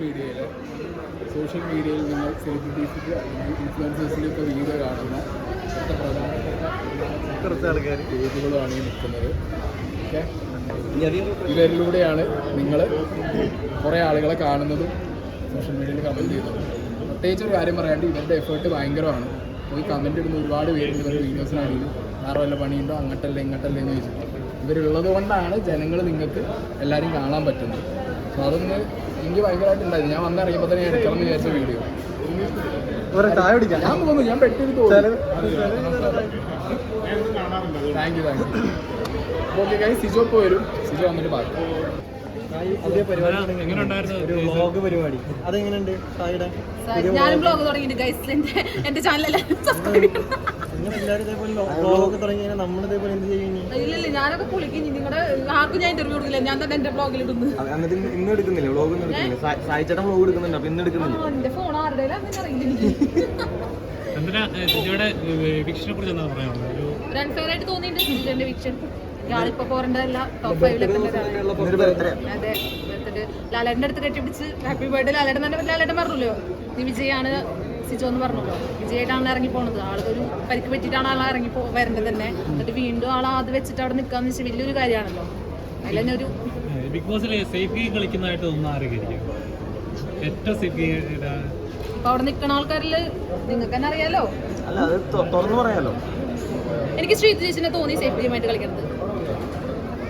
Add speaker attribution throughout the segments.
Speaker 1: മീഡിയയിൽ സോഷ്യൽ മീഡിയയിൽ നിങ്ങൾ സെലിബ്രിറ്റീസിന്റെ അല്ലെങ്കിൽ ഇൻഫ്ലുവൻസേഴ്സിന്റെ ഒക്കെ വീഡിയോ കാണുന്ന ഇവിടുത്തെ പ്രധാനപ്പെട്ട
Speaker 2: കുറച്ച് ആൾക്കാർ
Speaker 1: പേജുകളുമാണ് ഈ നിൽക്കുന്നത്. ഓക്കെ? ഇവരിലൂടെയാണ് നിങ്ങൾ കുറേ ആളുകളെ കാണുന്നതും സോഷ്യൽ മീഡിയയിൽ കമന്റ് ചെയ്യുന്നതും. പ്രത്യേകിച്ച് ഒരു കാര്യം പറയാണ്ട് ഇവരുടെ എഫേർട്ട് ഭയങ്കരമാണ്. പോയി കമന്റ് ഇടുന്ന ഒരുപാട് പേരുണ്ട്. ഇവരുടെ വീഡിയോസിനാണെങ്കിലും വേറെ വല്ല പണിയുണ്ടോ? അങ്ങോട്ടല്ലേ ഇങ്ങോട്ടല്ലേ എന്ന് ചോദിച്ചിട്ട്. ഇവരുള്ളത് കൊണ്ടാണ് ജനങ്ങൾ നിങ്ങൾക്ക് എല്ലാവരും കാണാൻ പറ്റുന്നത്. അപ്പോൾ അതൊന്ന് എനിക്ക് ഭയങ്കരമായിട്ടുണ്ടായിരുന്നു ഞാൻ വന്നിറങ്ങിയപ്പോൾ തന്നെ ഞാൻ എടുക്കണം എന്ന് വിചാരിച്ച വീഡിയോ.
Speaker 2: ഒരു ചായ കുടിക്കാം.
Speaker 1: ഞാൻ പോകുന്നു ഞാൻ പെട്ടി തോന്നുന്നു thank you thank you okay കൈ സിജോ പോയി വരും. സിജോ വന്നിട്ട് പാട്ട്
Speaker 2: പുതിയ പരിപാടി ഒരു വ്ലോഗ് പരിപാടി. അതെങ്ങനെയുണ്ട് സായിയുടെ
Speaker 3: ഞാനും ബ്ലോഗ് തുടങ്ങിയിട്ട് ഗൈസ് എന്റെ എന്റെ ചാനലെല്ലാം സബ്സ്ക്രൈബ്? ഇല്ലല്ല ഞാനൊക്കെ കുളിക്കും നിങ്ങളുടെ ആർക്കും ഞാൻ ഇന്റർവ്യൂ കൊടുക്കില്ല. ഞാൻ തന്നെ എന്റെ ബ്ലോഗിൽ ഇടുന്നു.
Speaker 4: ഇന്ന് എടുക്കുന്നില്ല? സാ- സായിച്ചേട്ടൻ വ്ളോഗ് എടുക്കുന്നുണ്ട് അപ്പൊ ഇന്ന് എടുക്കുന്നില്ല?
Speaker 3: എന്റെ ഫോൺ ആരുടെ അറിയില്ല
Speaker 5: വിക്ഷനെ കുറിച്ച് എന്താ പറയാനുള്ളത്? ഒരു
Speaker 3: അൺഫെയർ ആയിട്ട് തോന്നിയിട്ടുണ്ട് വിക്ഷൻ ആളിപ്പോ പോരേണ്ടതല്ല ടോപ്പ് ഫൈവിലൊക്കെ അതെ ലാലേട്ടന്റെ അടുത്ത് കെട്ടിപ്പിടിച്ച് ഹാപ്പി ബർത്ത്ഡേ ലാലേട്ടൻ തന്നെ ലാലേട്ടൻ പറഞ്ഞല്ലോ? നീ വിജയാണ് സിജോ എന്ന് പറഞ്ഞല്ലോ. വിജയായിട്ടാണ് ഇറങ്ങി പോണത്. ആൾക്കൊരു പരിക്ക് പറ്റിയിട്ടാണ് ആൾ ഇറങ്ങി പോ വരേണ്ടത് തന്നെ. എന്നിട്ട് വീണ്ടും ആൾ അത് വെച്ചിട്ട് അവിടെ നിൽക്കാന്ന് വെച്ചാൽ വലിയൊരു കാര്യമാണല്ലോ. അതിൽ തന്നെ ഒരു
Speaker 5: ബിഗ് ബോസിൽ സേഫ് ഗെയിം കളിക്കുന്നതായിട്ട് ഒന്നും ആരൊക്കെയായിരിക്കും ഏറ്റവും സേഫ് ഗെയിം
Speaker 3: അപ്പൊ അവിടെ നിൽക്കുന്ന ആൾക്കാരിൽ നിങ്ങൾക്ക് തന്നെ അറിയാലോ.
Speaker 4: അല്ല അത് തുറന്നു പറയാലോ.
Speaker 3: എനിക്ക് ശ്രീ ചേച്ചിനെ തോന്നി സേഫ് ഗെയിമായിട്ട് കളിക്കുന്നത്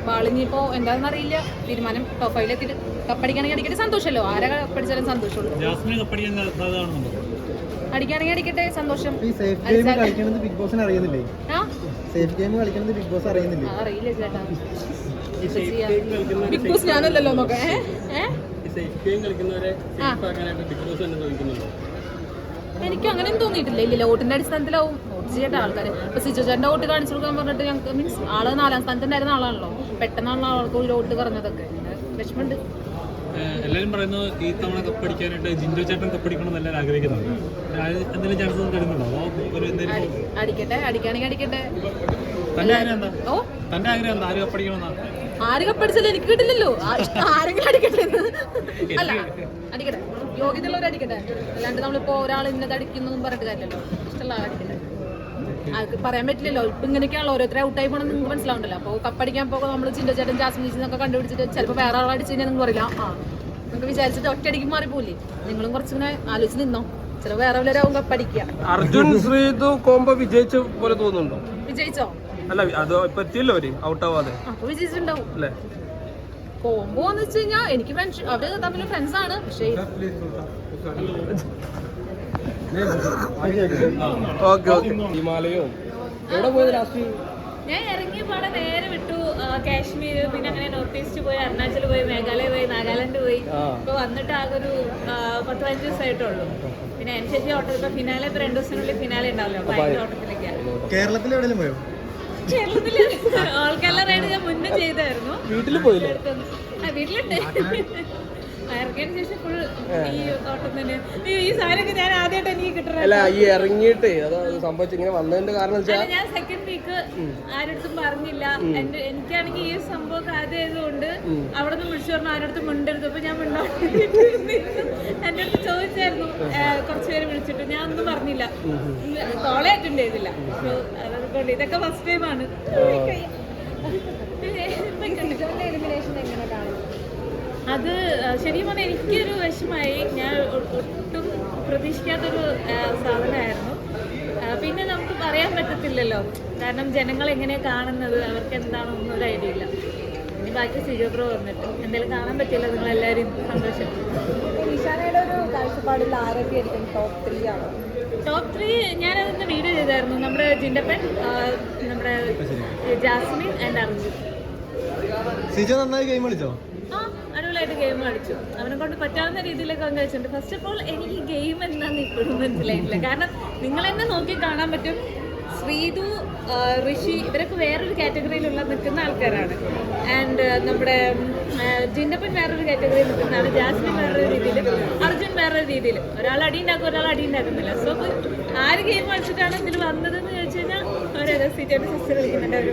Speaker 3: അപ്പോൾ ആളിനിപ്പോൾ എന്താണെന്ന് അറിയില്ല. തീരുമാനം ടോപ്പ് ഫൈവിലെത്തിയിട്ട് കപ്പടിക്കുകയാണെങ്കിൽ അടിക്കട്ടെ. സന്തോഷമല്ലോ? ആരെ കപ്പടിച്ചാലും സന്തോഷമുള്ളൂ. അടിക്കുകയാണെങ്കിൽ അടിക്കട്ടെ. സന്തോഷം.
Speaker 2: ബിഗ് ബോസിന് അറിയുന്നില്ലേ?
Speaker 3: ആ?
Speaker 2: സേഫ് ഗെയിം കളിക്കണത് ബിഗ് ബോസ് അറിയുന്നില്ലേ?
Speaker 3: ആ, അറിയില്ല ചേട്ടാ. ബിഗ് ബോസ് ഞാനല്ലല്ലോ നോക്കാം. എനിക്കും അങ്ങനെയൊന്നും തോന്നിയിട്ടില്ല. ഇല്ല ഓട്ടിന്റെ അടിസ്ഥാനത്തിലാവും. വോട്ട് ചെയ്യേണ്ട ആൾക്കാർ ഇപ്പൊ സിജു ചേട്ടന്റെ വോട്ട് കാണിച്ചു കൊടുക്കാൻ പറഞ്ഞിട്ട് ഞങ്ങൾക്ക് മീൻസ് ആൾ നാലാം സ്ഥാനത്തുണ്ടായിരുന്ന ആളാണല്ലോ. പെട്ടെന്നാണല്ലോ ആൾക്ക് ഒരു വോട്ട് പറഞ്ഞതൊക്കെ വിഷമമുണ്ട്?
Speaker 5: എല്ലാവരും പറയുന്നത് ഈ തവണ കപ്പടിക്കാനായിട്ട് ജിൻഡോ ചേട്ടൻ കപ്പടിക്കണം എന്ന് എല്ലാവരും ആഗ്രഹിക്കുന്നുണ്ട്. എന്തെങ്കിലും ചാൻസ് ഒന്നും തരുന്നുണ്ടോ അതോ ഒരു എന്തെങ്കിലും
Speaker 3: അടിക്കട്ടെ അടിക്കുകയാണെങ്കിൽ അടിക്കട്ടെ.
Speaker 5: തന്റെ ആഗ്രഹം എന്താ?
Speaker 3: ഓ?
Speaker 5: തന്റെ ആഗ്രഹം എന്താ? ആര് കപ്പടിക്കണമെന്നാ
Speaker 3: ആര് കപ്പടിച്ചാലും എനിക്ക് കിട്ടില്ലല്ലോ. ആരെങ്കിലും അടിക്കട്ടെ. അല്ല അടിക്കട്ടെ. യോഗ്യതയുള്ളവർ അടിക്കട്ടെ. അല്ലാണ്ട് നമ്മളിപ്പോ ഒരാൾ ഇന്നത് അടിക്കുന്നു പറഞ്ഞിട്ട് കാര്യമല്ലോ ഇഷ്ടമുള്ള ആൾക്ക് പറയാൻ പറ്റില്ലല്ലോ. ഇപ്പൊ ഇങ്ങനെയൊക്കെയാണല്ലോ ഓരോരുത്തരെ ഔട്ടായി പോകണം നിങ്ങൾക്ക് മനസ്സിലാവുണ്ടല്ലോ. അപ്പോൾ കപ്പടിക്കാൻ പോകുമ്പോൾ നമ്മൾ ചിന്ത ചേട്ടൻ ജാസ്മിൻ ചേച്ചി എന്നൊക്കെ കണ്ടുപിടിച്ചിട്ട് ചിലപ്പോൾ വേറെ ആൾ അടിച്ചു കഴിഞ്ഞാൽ നിങ്ങൾ പറയില്ല. ആ നിങ്ങൾക്ക് വിചാരിച്ചിട്ട് ഒറ്റയടിക്ക് മാറിപ്പോയില്ലേ നിങ്ങളും കുറച്ചിങ്ങനെ ആലോചിച്ച് നിന്നോ. ചിലപ്പോൾ വേറെ വല്ലവരാവും കപ്പടിക്കുക
Speaker 6: അർജുൻ ശ്രീതു കോംബോ വിജയിച്ച പോലെ തോന്നുന്നുണ്ടോ?
Speaker 3: വിജയിച്ചോ?
Speaker 6: അല്ല അത് ഇപ്പൊ എത്തിയല്ലോ അവർ. ഔട്ട് ആവാതെ
Speaker 3: അപ്പൊ വിജയിച്ചിട്ടുണ്ടാവും.
Speaker 6: അല്ലേ?
Speaker 3: കോംബോ എന്ന് വെച്ച് കഴിഞ്ഞാൽ എനിക്ക് ഫ്രണ്ട്സ് അവർ തമ്മിൽ ഫ്രണ്ട്സ് ആണ്. പക്ഷേ
Speaker 6: ഓക്കെ ഓക്കെ. ഹിമാലയവും. എവിടെ പോയത് ലാസ്റ്റ്?
Speaker 7: ഞാൻ ഇറങ്ങിയ പാടെ നേരെ വിട്ടു കാശ്മീർ പിന്നെ അങ്ങനെ നോർത്ത് ഈസ്റ്റ് പോയി അരുണാചൽ പോയി മേഘാലയ പോയി നാഗാലാൻഡ് പോയി. ഇപ്പൊ വന്നിട്ട് ആകെ ഒരു പത്ത് പതിനഞ്ച് ദിവസമായിട്ടുള്ളൂ. പിന്നെ അനുസരിച്ച് ഓട്ടത്തിൽ ഇപ്പൊ ഫിനാലെ ഇപ്പൊ രണ്ടു ദിവസത്തിനുള്ളിൽ ഫിനാലെ ഉണ്ടാവില്ല? അപ്പൊ അതിന്റെ ഓട്ടത്തിലേക്കാണ്
Speaker 2: കേരളത്തിൽ എവിടെയും പോയോ?
Speaker 7: കേരളത്തിൽ ഓൾക്കെല്ലാറായിട്ട് ഞാൻ മുന്നേ ചെയ്തായിരുന്നു.
Speaker 6: വീട്ടിൽ പോയില്ല?
Speaker 7: വീട്ടിലുണ്ട്.
Speaker 6: അല്ല ഈ ഇറങ്ങിയിട്ട് അത് സംഭവിച്ചു. ഇങ്ങനെ വന്നതിന്റെ കാരണം വെച്ചാൽ
Speaker 7: ഞാൻ സെക്കൻഡ് വീക്ക് ആരടുത്തും പറഞ്ഞില്ല എനിക്കാണെങ്കിൽ ഈ സംഭവം ആദ്യമായതുകൊണ്ട് അവിടെ നിന്ന് വിളിച്ചു പറഞ്ഞു ആരടുത്തും മിണ്ടരുത്. അപ്പൊ ഞാൻ മിണ്ടാണ്ടിരുന്നു എന്റെ അടുത്ത് ചോദിച്ചായിരുന്നു. കുറച്ചുപേര് കുറച്ച് പേര് വിളിച്ചിട്ട്. ഞാൻ ഒന്നും പറഞ്ഞില്ല. കോളെ അറ്റൻഡ് ചെയ്തില്ല. അതുകൊണ്ട് ഇതൊക്കെ ഫസ്റ്റ് ടൈമാണ് അത് ശരിക്കും പറഞ്ഞാൽ എനിക്കൊരു വിഷമായി. ഞാൻ ഒട്ടും പ്രതീക്ഷിക്കാത്തൊരു സാധനമായിരുന്നു. പിന്നെ നമുക്ക് പറയാൻ പറ്റത്തില്ലല്ലോ. കാരണം ജനങ്ങൾ എങ്ങനെയാണ് കാണുന്നത്? അവർക്ക് എന്താണെന്നൊന്നും ഒരു ഐഡിയ ഇല്ല. ഇനി ബാക്കി സിജോപ്രോ വന്നിട്ട് എന്തെങ്കിലും കാണാൻ പറ്റില്ല നിങ്ങളെല്ലാവരും? സന്തോഷം.
Speaker 3: ഈശാനയുടെ ഒരു കാഴ്ചപ്പാടിൽ ആരൊക്കെ ടോപ്പ് ത്രീ ആണ്?
Speaker 7: ടോപ്പ് ത്രീ ഞാനതിന്റെ വീഡിയോ ചെയ്തായിരുന്നു. നമ്മുടെ ജിൻഡപ്പൻ നമ്മുടെ ജാസ്മിൻ ആൻഡ് അർജുൻ.
Speaker 2: സിജോ നന്നായി ഗെയിം കളിച്ചോ?
Speaker 7: ആ അടിപൊളിയായിട്ട് ഗെയിം കളിച്ചു അവനെ കൊണ്ട് പറ്റാവുന്ന രീതിയിലൊക്കെ അവൻ കളിച്ചിട്ടുണ്ട്. ഫസ്റ്റ് ഓഫ് ഓൾ എനിക്ക് ഗെയിം എന്താന്ന് ഇപ്പോഴും മനസ്സിലായിട്ടില്ല. കാരണം നിങ്ങൾ എന്നെ നോക്കി കാണാൻ പറ്റും. ശ്രീതു ഋഷി ഇവരൊക്കെ വേറൊരു കാറ്റഗറിയിലുള്ള നിൽക്കുന്ന ആൾക്കാരാണ്. ആൻഡ് നമ്മുടെ ജിന്നപ്പൻ വേറൊരു കാറ്റഗറിയിൽ നിൽക്കുന്നതാണ്. ജാസ്മിൻ വേറൊരു രീതിയിൽ അർജുൻ വേറൊരു രീതിയിൽ ഒരാൾ അടി ഉണ്ടാക്കും ഒരാൾ അടി ഉണ്ടാക്കുന്നില്ല. സോ ആര് ഗെയിം കളിച്ചിട്ടാണ് ഇതിൽ വന്നതെന്ന് ചോദിച്ചു കഴിഞ്ഞാൽ ഒരു രഹസ്യമായിട്ട് സിസ്റ്റർ കളിക്കുന്നുണ്ട് അവർ